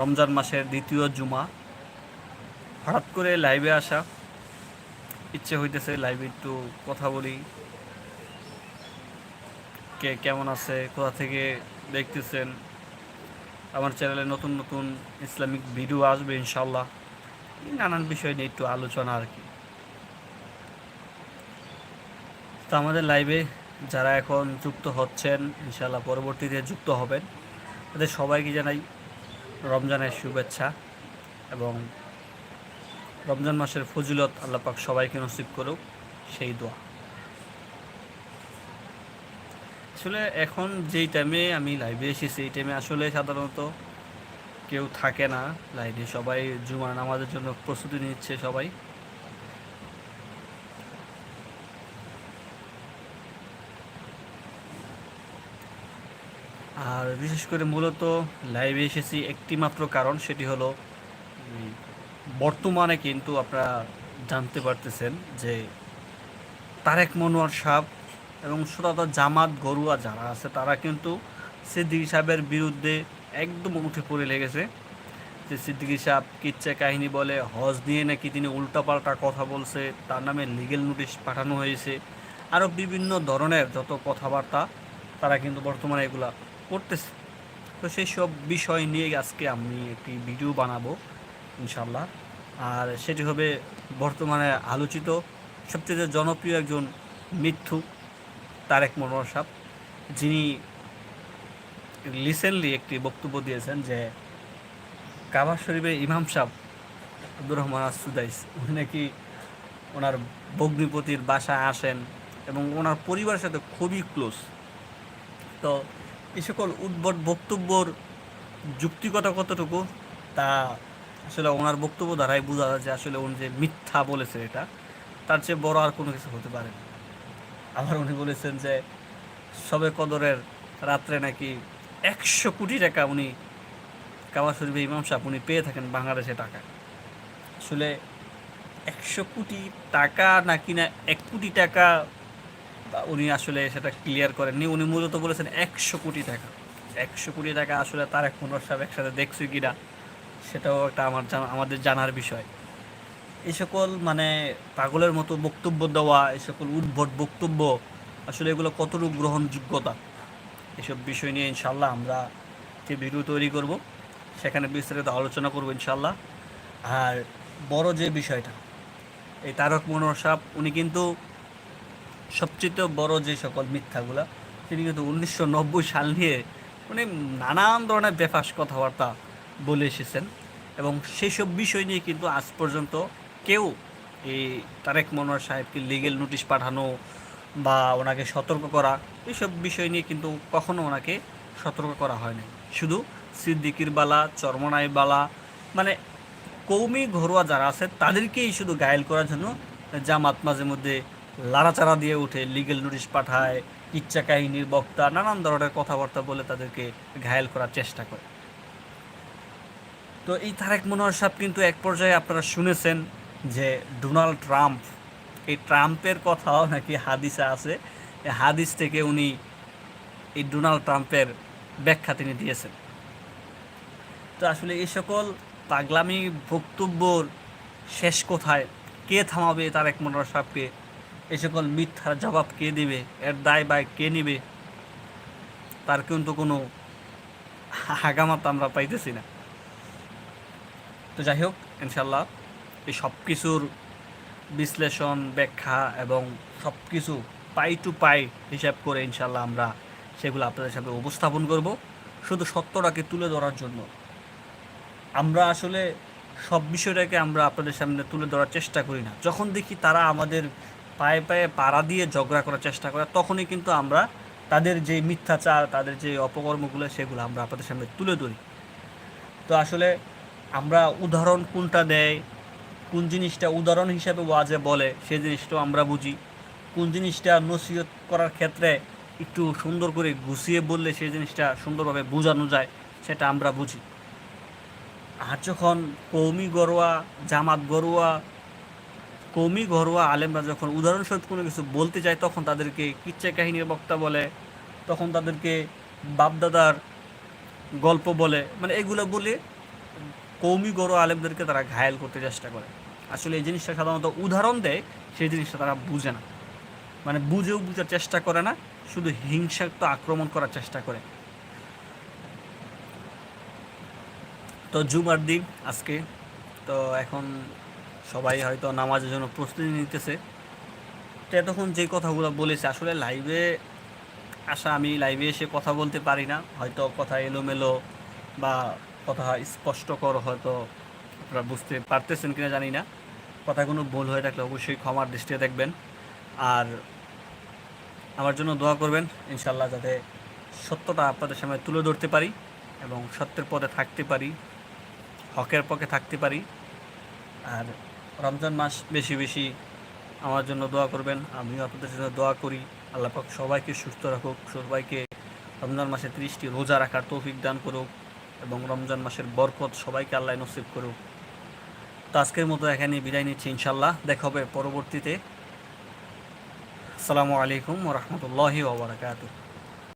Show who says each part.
Speaker 1: রমজান মাসের দ্বিতীয় জুমা। হঠাৎ করে লাইভে আসা। ইচ্ছে হইতেছে লাইভে একটু কথা বলি। কে কেমন আছে, কোথা থেকে দেখতেছেন? আমার চ্যানেলে নতুন নতুন ইসলামিক ভিডিও আসবে ইনশাল্লাহ নানান বিষয় নিয়ে একটু আলোচনা আর কি। তো আমাদের লাইভে যারা এখন যুক্ত হচ্ছেন ইনশাল্লাহ পরবর্তীতে যুক্ত হবেন। তাদের সবাইকে জানাই রমজানের শুভেচ্ছা এবং রমজান মাসের ফজিলত আল্লাপাক সবাইকে নসিব করুক, সেই দোয়া। আসলে এখন যেই টাইমে আমি লাইভে এসেছি, এই টাইমে আসলে সাধারণত কেউ থাকে না। লাইভে সবাই জুমার নামাজের জন্য প্রস্তুতি নিচ্ছে সবাই। আর বিশেষ করে মূলত লাইভে এসেছি একটি মাত্র কারণ, সেটি হলো বর্তমানে কিন্তু আপনারা জানতে পারতেছেন যে তারেক মনোয়ার সাহেব এবং শ্রোতা জামাত গরুয়া যারা আছে, তারা কিন্তু সিদ্দিকী সাহেবের বিরুদ্ধে একদম উঠে পড়ে লেগেছে। যে সিদ্দিকী সাহেব কিচ্ছা কাহিনী বলে, হজ নিয়ে নাকি তিনি উল্টাপাল্টা কথা বলছে, তার নামে লিগেল নোটিশ পাঠানো হয়েছে আরও বিভিন্ন ধরনের যত কথাবার্তা, তারা কিন্তু বর্তমানে এগুলা করতেছে। তো সেই সব বিষয় নিয়ে আজকে আমি একটি ভিডিও বানাবো ইনশাল্লাহ আর সেটি হবে বর্তমানে আলোচিত সবচেয়ে জনপ্রিয় একজন মিথ্যুক তারেক মনোয়ার সাহেব, যিনি রিসেন্টলি একটি বক্তব্য দিয়েছেন যে, কাবা শরীফের ইমাম সাহেব আব্দুর রহমান সুদাইস উনি নাকি ওনার ভগ্নিপতির বাসায় আসেন এবং ওনার পরিবারের সাথে খুবই ক্লোজ তো এই সকল উদ্ভট বক্তব্যর যুক্তিকতা কতটুকু? তা আসলে ওনার বক্তব্য দ্বারাই বোঝা যায় যে আসলে উনি যে মিথ্যা বলেছে এটা, তার চেয়ে বড় আর কোনো কিছু হতে পারে আবার উনি বলেছেন যে সবে কদরের রাত্রে নাকি একশো কোটি টাকা উনি কাবা শরীফে ইমাম সাহেব উনি পেয়ে থাকেন বাংলাদেশে টাকা। আসলে একশো কোটি টাকা নাকি না এক কোটি টাকা উনি আসলে সেটা ক্লিয়ার করেননি। উনি মূলত বলেছেন একশো কোটি টাকা। একশো কোটি টাকা আসলে তার এক সাহেব একসাথে দেখছি কিনা, সেটাও একটা আমার আমাদের জানার বিষয়। এই সকল মানে পাগলের মতো বক্তব্য দেওয়া, এই সকল উদ্ভট বক্তব্য, আসলে এগুলো কতটুকু গ্রহণযোগ্যতা? এসব বিষয় নিয়ে ইনশাল্লাহ আমরা যে ভিডিও তৈরি করব। সেখানে বিস্তারিত আলোচনা করব ইনশাল্লাহ আর বড় যে বিষয়টা, এই তারক সাহেব, উনি কিন্তু সবচেয়ে বড় যে সকল মিথ্যাগুলা, তিনি কিন্তু উনিশশো নব্বই সাল নিয়ে উনি নানান ধরনের বেফাস কথাবার্তা বলে এসেছেন। এবং সেই সব বিষয় নিয়ে কিন্তু আজ পর্যন্ত কেউ এই তারেক মনোয়ার সাহেবকে লিগেল নোটিশ পাঠানো বা ওনাকে সতর্ক করা এইসব বিষয় নিয়ে কিন্তু কখনো ওনাকে সতর্ক করা হয়নি। শুধু সিদ্দিকির বালা, চরমনাই বালা মানে কৌমি ঘরোয়া যারা আছে, তাদেরকেই শুধু গায়েল করার জন্য জামাত মাঝে মধ্যে লাড়াচাড়া দিয়ে উঠে লিগেল নোটিশ পাঠায়, ইচ্ছা কাহিনীর বক্তা, নানান ধরনের কথাবার্তা বলে তাদেরকে ঘায়েল করার চেষ্টা করে। তো এই তারেক মনোহর সাহেব কিন্তু এক পর্যায়ে আপনারা শুনেছেন যে ডোনাল্ড ট্রাম্প, এই ট্রাম্পের কথাও নাকি হাদিসে আছে। হাদিস থেকে উনি এই ডোনাল্ড ট্রাম্পের ব্যাখ্যা তিনি দিয়েছেন। তো আসলে এই সকল পাগলামি বক্তব্যর শেষ কোথায়? কে থামাবে তারেক মনোহর সাহেবকে? এই সকল মিথ্যার জবাব কে দিবে? এর দায় বায় কে নিবে? তার কিন্তু কোনো হাগামাত আমরা পাইতেছি না। তো যাই হোক ইনশাল্লাহ এই সব কিছুর বিশ্লেষণ, ব্যাখ্যা এবং সব কিছু পাই টু পাই হিসাব করে ইনশাল্লাহ আমরা সেগুলো আপনাদের সামনে উপস্থাপন করব। শুধু সত্যটাকে তুলে ধরার জন্য। আমরা আসলে সব বিষয়টাকে আমরা আপনাদের সামনে তুলে ধরার চেষ্টা করি না। যখন দেখি তারা আমাদের পায়ে পায়ে পাড়া দিয়ে ঝগড়া করার চেষ্টা করে, তখনই কিন্তু আমরা তাদের যে মিথ্যাচার, তাদের যে অপকর্মগুলো, সেগুলো আমরা আপনাদের সামনে তুলে ধরি। তো আসলে আমরা উদাহরণ কোনটা দেয়, কোন জিনিসটা উদাহরণ হিসাবে ওয়াজে বলে সেই জিনিসটাও আমরা বুঝি। কোন জিনিসটা নসিহত করার ক্ষেত্রে একটু সুন্দর করে গুছিয়ে বললে সেই জিনিসটা সুন্দরভাবে বোঝানো যায়, সেটা আমরা বুঝি। আর যখন কৌমি গরোয়া, জামাত গরোয়া কৌমি ঘরোয়া আলেমরা যখন উদাহরণস্বরূপ কোনো কিছু বলতে যায় তখন তাদেরকে কিচ্ছা কাহিনীর বক্তা বলে, তখন তাদেরকে বাপদাদার গল্প বলে মানে এগুলো বলে কৌমি গৌর আলেমদেরকে তারা ঘায়েল করতে চেষ্টা করে। আসলে এই জিনিসটা সাধারণত উদাহরণ দেয়, সেই জিনিসটা তারা বুঝে না। মানে বুঝেও বুঝার চেষ্টা করে না, শুধু হিংসাক্ত আক্রমণ করার চেষ্টা করে। তো জুমার দিন আজকে, তো এখন সবাই হয়তো নামাজের জন্য প্রস্তুতি নিতেছে। তো এতক্ষণ যে কথাগুলো বলেছে, আসলে লাইভে আসা আমি লাইভে এসে কথা বলতে পারি না। হয়তো কথা এলোমেলো বা কথা স্পষ্টকর হয়তো আপনারা বুঝতে পারতেছেন কিনা জানি না। কথা কোনো ভুল হয়ে থাকলে অবশ্যই ক্ষমার দৃষ্টিতে দেখবেন। আর আমার জন্য দোয়া করবেন ইনশাল্লাহ যাতে সত্যটা আপনাদের সামনে তুলে ধরতে পারি এবং সত্যের পথে থাকতে পারি, হকের পক্ষে থাকতে পারি। আর রমজান মাস বেশি বেশি আমার জন্য দোয়া করবেন। আমিও আপনাদের জন্য দোয়া করি। আল্লাহ পাক সবাইকে সুস্থ রাখুক, সবাইকে রমজান মাসে ত্রিশটি রোজা রাখার তৌফিক দান করুক এবং রমজান মাসের বরকত সবাইকে আল্লাহ নসিব করুক। তো আজকের মতো এখানে বিদায় নিচ্ছি ইনশাল্লাহ দেখা হবে পরবর্তীতে। আসসালামু আলাইকুম রহমতুল্লাহি ওবরাকাতুহ